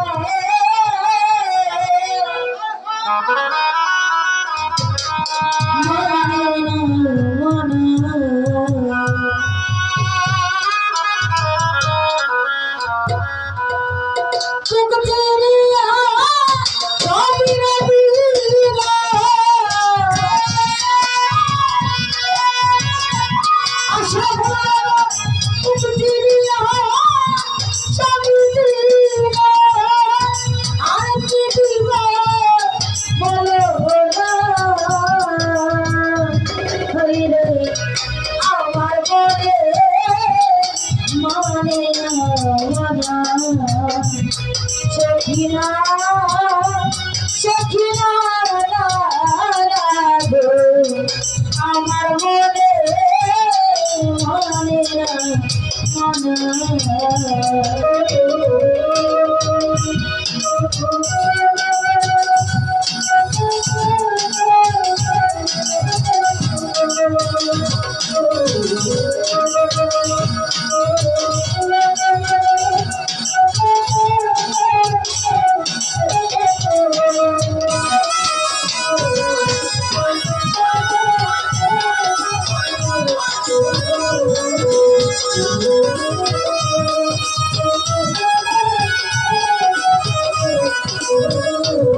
Oh, আমার বলে মানে সখিনা সখিনা আমার মনে মানে মন হারাইলা তোর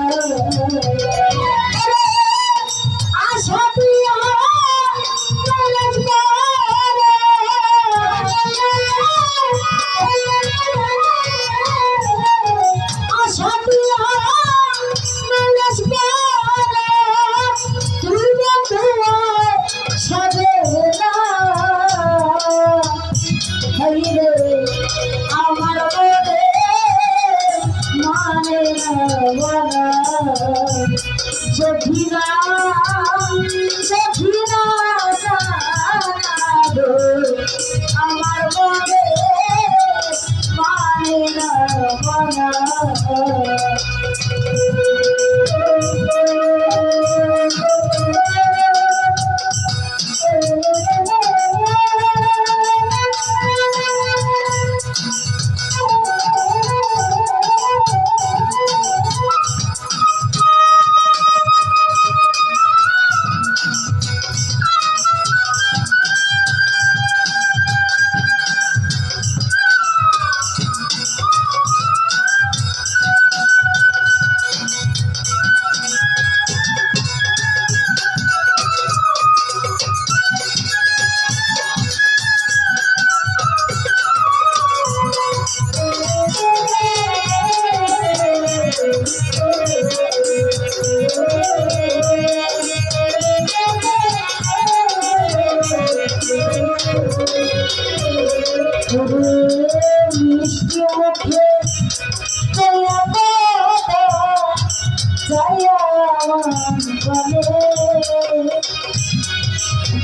সখিনা সখিনা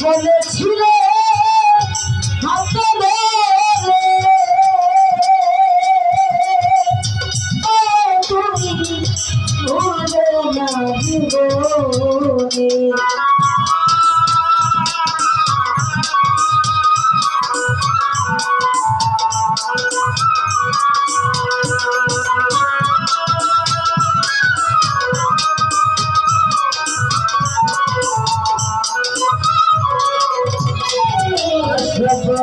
বলেছিল তুমি ভুলে না জীবনে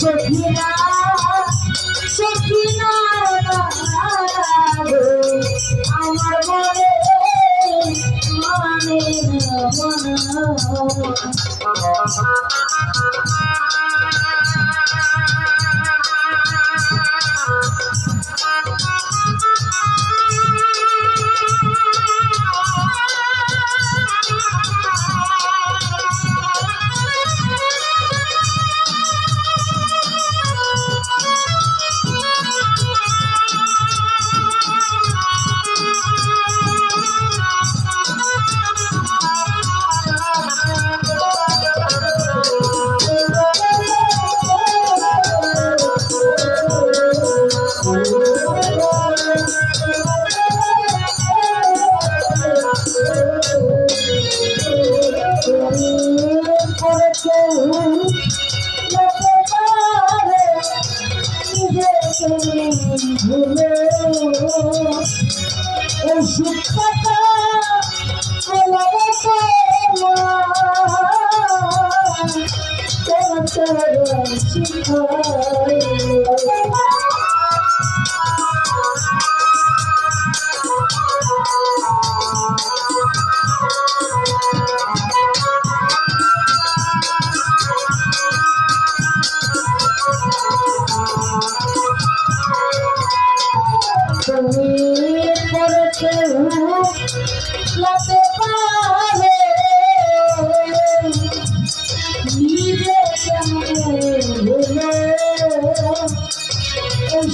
সখিনা সখিনা আমার মনে মনে মনে Oh,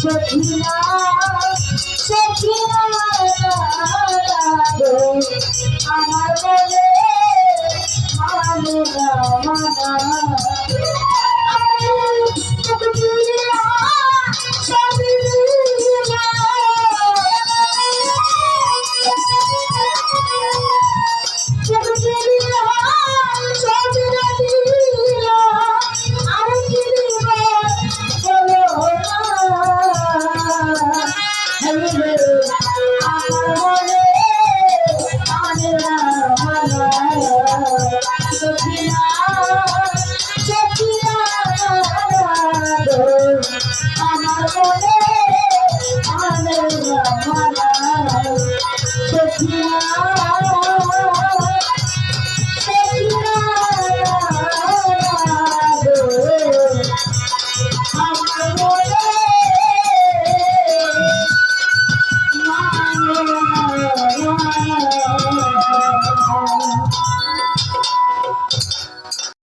সখিলা